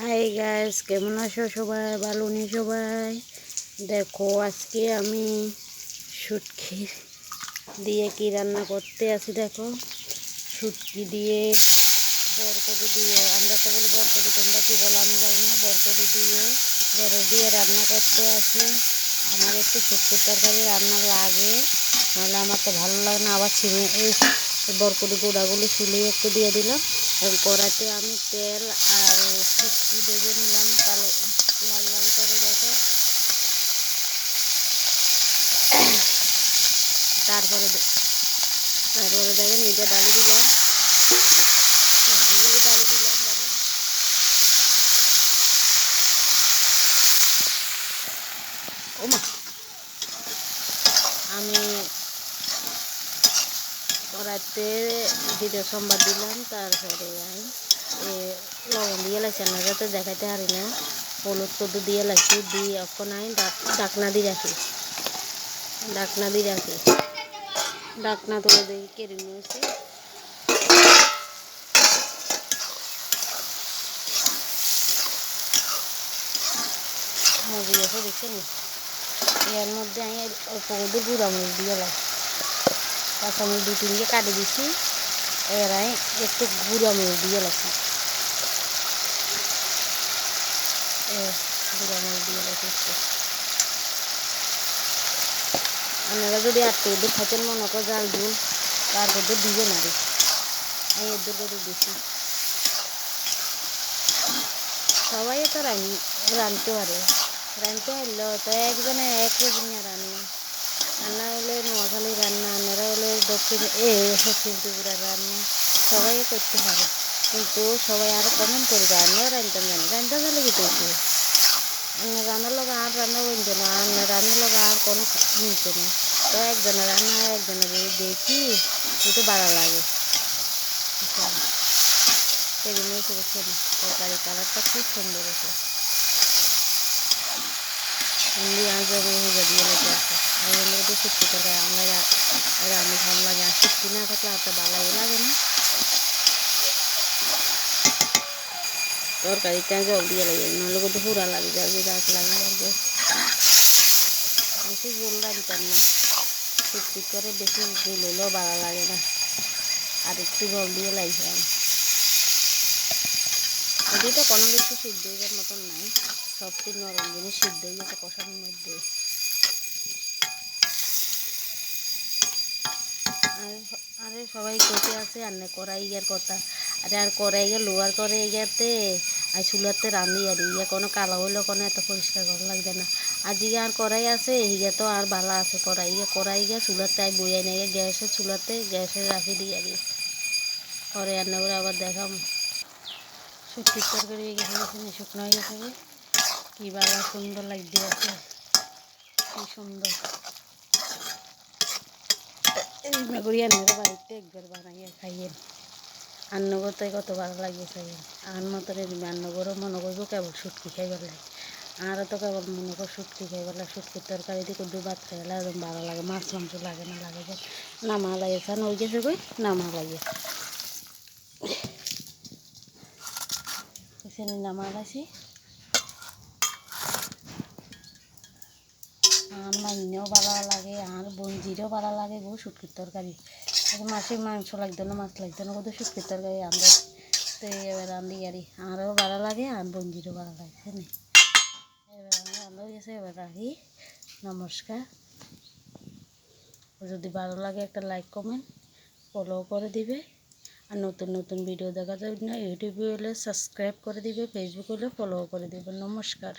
Hi guys কেমন আছো সবাই? ভালো নেই সবাই? দেখো, আজকে আমি শুটকি দিয়ে কি রান্না করতে আছি দেখো। শুটকি দিয়ে বরকটি দিয়ে, আমরা তো বলি বরকটি তোমরা কি বলো? আমি জানি না বরকটি দিয়ে ঢেঁড়স দিয়ে রান্না করতে আসি। আমার একটু শুটকির তরকারি রান্না লাগে, নাহলে আমার তো ভালো লাগে না। আবার ছিঁড়ে, এই বরকটি গুঁড়াগুলো ছুলিয়ে একটু দিয়ে দিলাম। কড়াতে আমি তেল আর শুটকি ভেজে নিলাম কালো লাল লাল করে দেখো। তারপরে তারপরে দেখেন এটা ডালি দিলাম। আমি কড়াইতে জিরে সম্বাদ দিলাম, তারপরে আমি লবণ দিয়ে লাগছে না যাতে দেখাইতে পারি না। হলুদ কদু দিয়ে লাগছি দিয়ে এখন আমি ডাকনা দিয়ে রাখি। ডাকনা দিয়ে রাখি। ডাকনা তুলে দিয়ে কেড়ে নিয়েছি। মজে গেছে দেখছেন এর মধ্যে আমি অল্প করে গুঁড়া মরিচ দিয়ে লাগছি কাঁচামরিচ দু তিনটে কাটে দিছি। এর আমি একটু গুঁড়া মরিচ দিয়ে এ, গুঁড়া মরিচ দিয়ে লাগছি একটু। আপনারা যদি একটু এদের খাইতেন মনে করো জাল ঝুল তারপর তো দিবে না রে এদের করে দিছি। সবাই তো রাঁধতে পারে। রাঁধতে পারলেও তো একজনে এক রান্না। রান্না হলে নোয়াখালী রান্না আনারা হলে দক্ষিণ এ দক্ষিণ ত্রিপুরা রান্না সবাই করতে পারে কিন্তু সবাই আরও কমেন্ট করে রান্নাও রাঁধতাম জানি। রাঁধতে গেলে কি করছে রান্নার লগে আর রান্না বলছে না আর রান্নার লগে আর কোনো মিলছে না। তো একজনের রান্না, একজনের যদি দেখি একটু বাড়া লাগে। এসে দেখছেন তরকারি কালারটা খুব সুন্দর হয়েছে। রান্না ভালো লাগে আর থাকলে আর তো ভালো লাগে না। তরকারিটা জল দিয়ে লাগে, নাহলে কিন্তু পুরা লাগে যাবে দাঁত লাগে যাবে বেশি জল রাখতাম না? শুক্তি করে বেশি জল হলেও ভালো লাগে না। আর একটু জল দিয়ে লাগছে আমি এটি তো কোনো কিছু সিদ্ধ হইবার মতন নাই। সবটি নরম জিনিস সিদ্ধ হয়ে গেছে কষানোর মধ্যে। আর আরে সবাই কইতে আছে? আর না করাই ইয়ার কথা। আরে আর করাই গিয়ে লোয়ার করে ইয়াতে, আর চুলাতে রান্ধি আর ইয়া কোনো কালো হইলেও কোনো এত পরিষ্কার করা লাগবে না। আর ইয়া আর করাই আছে ইয়া তো আর ভালো আছে করাই ইয়া করাই গিয়ে চুলাতে আই বইয়াই নাই গ্যাসের চুলাতে গ্যাসে রাখি দিই আর পরে রান্না করে আবার দেখাম শুক্তির তরকারি শুকনো হয়ে গেছে। কি ভালো সুন্দর লাগতে আছে কি সুন্দর। এই করি আন্নার বাড়িতে একবার বানাইয়া খাইয়েন আন্নগর তাই কত ভালো লাগে খাইয়েন আর মতো রান্নগরও মনে করব কেবল শুটকি খাইবার লাগে। আরও তো কেবল মনে কর শুটকি খাইবার লাগে। শুটকির তরকারি দিয়ে দু ভাত খাইলে একদম ভালো লাগে। মাছ মাংস লাগে না লাগে যে নামা লাগে খান ওই গেছে কই? নামা লাগে নামা গেছি আর মাইনেও ভালো লাগে, আর বঞ্জিরও ভালো লাগে গো, শুটকির তরকারি। মাছের মাংস লাগতো না, মাছ লাগতো না কত শুটকির তরকারি আমরা তো এবার রান্ধি আরি আরও ভালো লাগে, আর বঞ্জিরও ভালো লাগে না? এবার গেছে, এবার রাখি। নমস্কার। যদি ভালো লাগে একটা লাইক কমেন্ট ফলো করে দিবে। আর নতুন নতুন ভিডিও দেখা যাবে না ইউটিউবে হলে সাবস্ক্রাইব করে দিবে ফেসবুক হলে ফলো করে দিবে। নমস্কার।